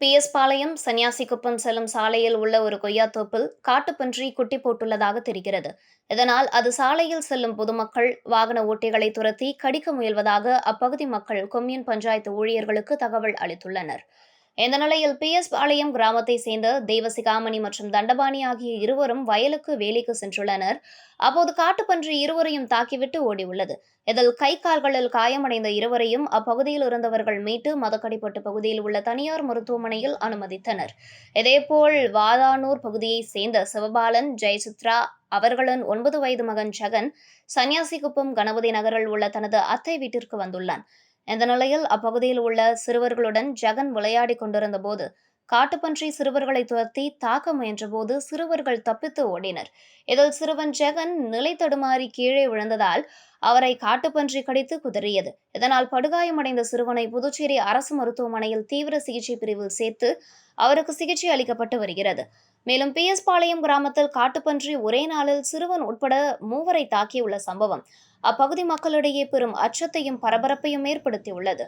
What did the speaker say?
B. S. பாளையம் சன்னியாசிக்குப்பம் செல்லும் சாலையில் உள்ள ஒரு கொய்யாத்தோப்பில் காட்டுப்பன்றி குட்டி போட்டுள்ளதாக தெரிகிறது. இதனால் அது சாலையில் செல்லும் பொதுமக்கள் வாகன ஓட்டிகளை துரத்தி கடிக்க முயல்வதாக அப்பகுதி மக்கள் கொம்யூன் பஞ்சாயத்து ஊழியர்களுக்கு தகவல் அளித்துள்ளனர். இந்த நிலையில் பி எஸ் பாளையம் கிராமத்தை சேர்ந்த தெய்வசிகாமணி மற்றும் தண்டபாணி ஆகிய இருவரும் வயலுக்கு வேலைக்கு சென்றுள்ளனர். அப்போது காட்டுப்பன்றி இருவரையும் தாக்கிவிட்டு ஓடியுள்ளது. இதில் கை கால்களில் காயமடைந்த இருவரையும் அப்பகுதியில் இருந்தவர்கள் மீட்டு மதக்கடிப்பட்டு பகுதியில் உள்ள தனியார் மருத்துவமனையில் அனுமதித்தனர். இதேபோல் வாதானூர் பகுதியைச் சேர்ந்த சிவபாலன் ஜெயசித்ரா அவர்களின் ஒன்பது வயது மகன் ஜெகன் சன்னியாசிகுப்பம் கணபதி நகரில் உள்ள தனது அத்தை வீட்டிற்கு வந்துள்ளான். இந்த நிலையில் அப்பகுதியில் உள்ள சிறுவர்களுடன் ஜெகன் விளையாடி கொண்டிருந்த போது காட்டுப்பன்றி சிறுவர்களை துரத்தி தாக்க முயன்றபோது சிறுவர்கள் தப்பித்து ஓடினர். இதில் சிறுவன் ஜெகன் நிலை தடுமாறி கீழே விழுந்ததால் அவரை காட்டுப்பன்றி கடித்து குதறியது. இதனால் படுகாயமடைந்த சிறுவனை புதுச்சேரி அரசு மருத்துவமனையில் தீவிர சிகிச்சை பிரிவில் சேர்த்து அவருக்கு சிகிச்சை அளிக்கப்பட்டு வருகிறது. மேலும் பி எஸ் பாளையம் கிராமத்தில் காட்டுப்பன்றி ஒரே நாளில் சிறுவன் உட்பட மூவரை தாக்கியுள்ள சம்பவம் அப்பகுதி மக்களிடையே பெரும் அச்சத்தையும் பரபரப்பையும் ஏற்படுத்தியுள்ளது.